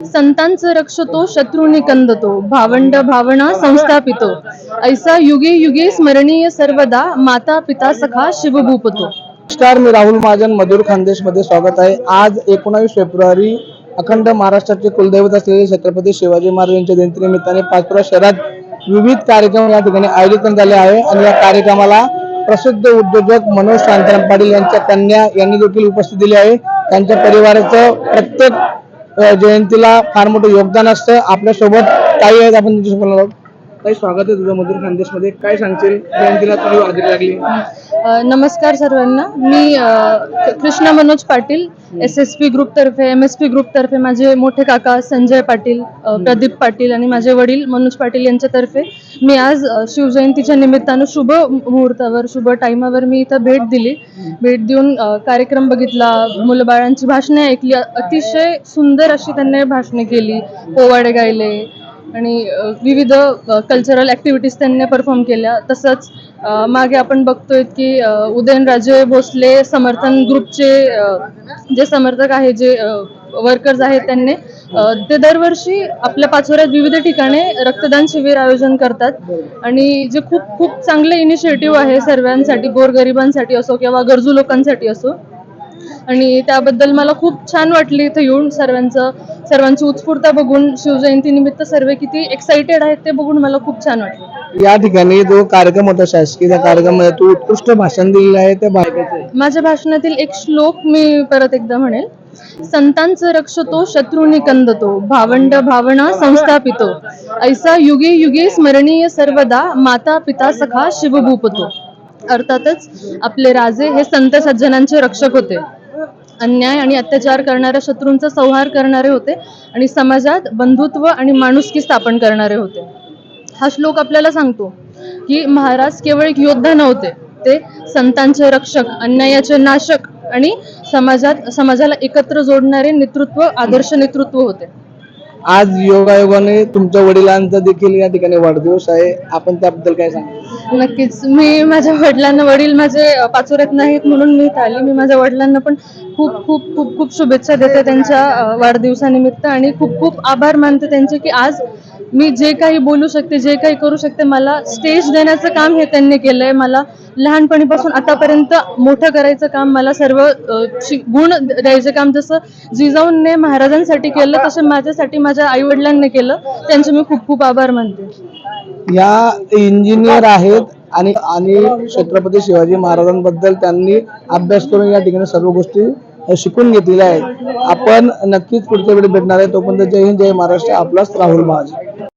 संतांचं रक्षतो शत्रुनी कंदतो भावंड भावना संस्थापितो. ऐसा युगे युगे स्मरणीय सर्वदा माता पिता सखा शिवभूपतो. नमस्कार मी राहुल महाजन मधुर खानदेशमध्ये स्वागत आहे. आज एकोणावीस फेब्रुवारी अखंड महाराष्ट्राचे कुलदैवत असलेले छत्रपती शिवाजी महाराज यांच्या जयंतीनिमित्ताने पाचपुरा शहरात विविध कार्यक्रम या ठिकाणी आयोजित झाले आहे. आणि या कार्यक्रमाला प्रसिद्ध उद्योजक मनोज शांताराम पाटील यांच्या कन्या यांनी देखील उपस्थित दिली आहे. त्यांच्या परिवाराचं प्रत्येक जयंतीला फार मोठं योगदान असतं. आपल्यासोबत आहेत आपण त्यांच्याशी काही स्वागत आहे तुझं मधुर खानदेशमध्ये काय सांगशील? जयंतीला तुझी हजेरी लागली. अ, नमस्कार सर्वांना. मी अ, Krishna Manoj Patil S S P ग्रुपतर्फे M S P ग्रुपतर्फे माझे मोठे काका संजय पाटील अ, प्रदीप पाटील आणि माझे वडील मनोज पाटील यांच्यातर्फे मी आज अ, शिवजयंतीच्या निमित्तानं शुभ मुहूर्तावर शुभ टाईमावर मी इथं भेट दिली. भेट देऊन अ, कार्यक्रम बघितला मुलबाळांची भाषणे ऐकली. अतिशय सुंदर अशी त्यांनी भाषणे केली. पोवाडे गायले आणि विविध कल्चरल ॲक्टिव्हिटीज त्यांनी परफॉर्म केल्या. तसंच मागे आपण बघतोय की उदयनराजे भोसले समर्थन ग्रुपचे जे समर्थक आहे जे वर्कर्स आहेत त्यांनी ते दरवर्षी आपल्या पाचोऱ्यात विविध ठिकाणी रक्तदान शिबिर आयोजन करतात. आणि जे खूप खूप चांगले इनिशिएटिव्ह आहे सर्वांसाठी गोरगरिबांसाठी असो किंवा गरजू लोकांसाठी असो आणि त्याबद्दल मला खूप छान वाटली इथं येऊन सर्वांचं सर्वांची उत्स्फूर्तता बघून. शिवजयंती निमित्त सर्व किती एक्साइटेड आहेत ते बघून मला खूप छान वाटलं. या ठिकाणी जो कार्यक्रम होता शासकीय त्या कार्यक्रमामध्ये तू उत्कृष्ट भाषण दिलेलं आहे त्या माझ्या भाषणातील एक श्लोक मी परत एकदा म्हणेल. संतांचं रक्षतो शत्रुनी कंदतो भावंड भावना संस्थापितो. ऐसा युगे युगे स्मरणीय सर्वदा माता पिता सखा शिवभूपतो. अर्थातच आपले राजे हे संत सज्जनांचे रक्षक होते. अन्याय आणि अत्याचार करणाऱ्या शत्रूंचा संहार करणारे होते आणि समाजात बंधुत्व आणि माणुसकी स्थापन करणारे होते. हा श्लोक आपल्याला सांगतो की महाराज केवळ एक योद्धा नव्हते ते संतांचे रक्षक अन्यायाचे नाशक आणि समाजात समाजाला एकत्र जोडणारे नेतृत्व आदर्श नेतृत्व होते. आज योगायोगाने तुमच्या वडिलांचा देखील या ठिकाणी वाढदिवस आहे. आपण त्याबद्दल काय सांगा? नक्कीच. मी माझ्या वडिलांना वडील माझे पाचोऱ्यात नाहीत म्हणून मी आली. मी माझ्या वडिलांना पण खूप खूप खूप खूप शुभेच्छा देते त्यांच्या वाढदिवसानिमित्त आणि खूप खूप आभार मानते त्यांचे की आज मी जे काही बोलू शकते जे काही करू शकते मला स्टेज देण्याचं काम हे त्यांनी केलंय. मला लहानपणीपासून आतापर्यंत मोठं करायचं काम मला सर्व गुण द्यायचं काम जसं जिजाऊंने महाराजांसाठी केलं तसं माझ्यासाठी माझ्या आई वडिलांनी केलं. त्यांचे मी खूप खूप आभार मानते. या इंजिनियर आहेत आणि आणि छत्रपती शिवाजी महाराजांबद्दल त्यांनी अभ्यास करून या ठिकाणी सर्व गोष्टी शिकून घेतलेल्या आहेत. आपण नक्कीच पुढच्या वेळी भेटणार आहे. तोपर्यंत जय हिंद जय महाराष्ट्र. आपलाच राहुल महाजन.